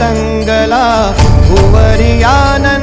தங்களா உவரியான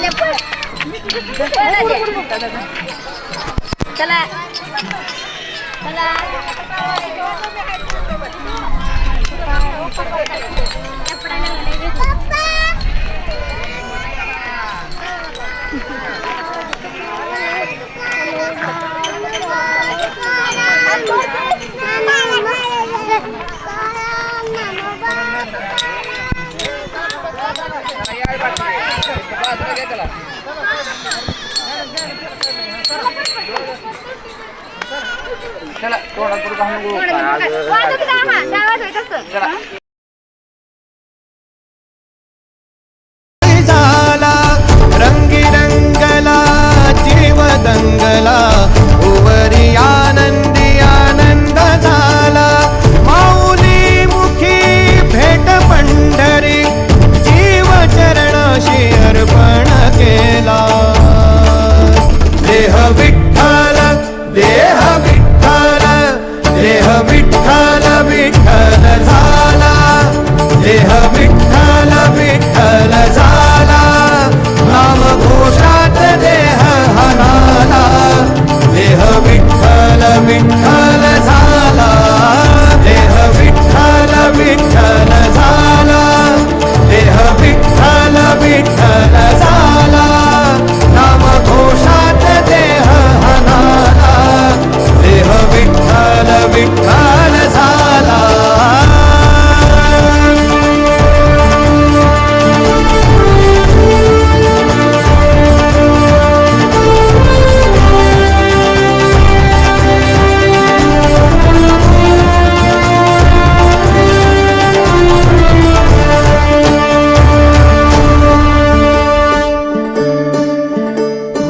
Tanya pun. Pun aja. Salah. Salah. Papa. चला तोंडात पुढे घालून चला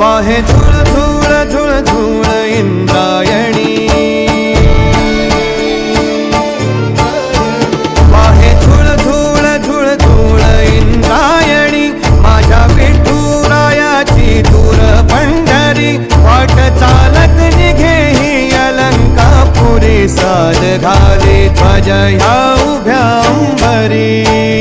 वाहे धूळ झुळ झुळ झुळ इंद्रायणी वाहे झुळ झुळ धूळ झुळ इंद्रायणी माझ्या विठुरायाची दूर पंढरी वाट चालत निघे ही अलंकापुरी साल घाले ध्वज ह्या उभ्या अंबरी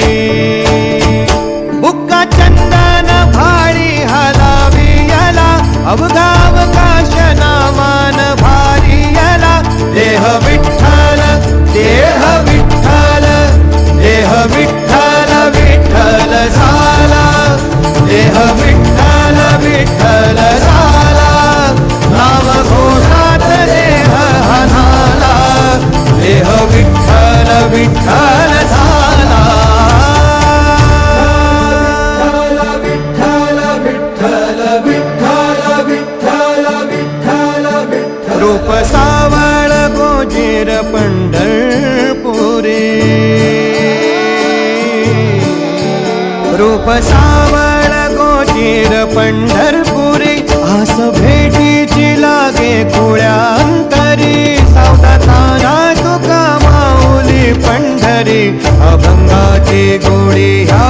पंढरपुरी आस भेटीची लागे कुळ्या अंतरी. सावता तारा तुका माऊली पंढरी अभंगाची गोडी ह्या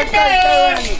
¡Suéltate!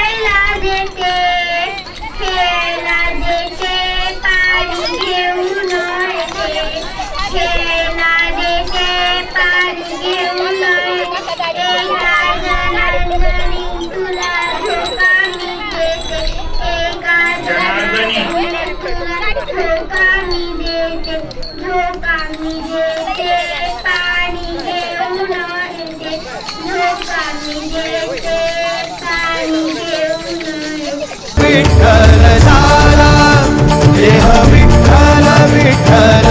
vitória.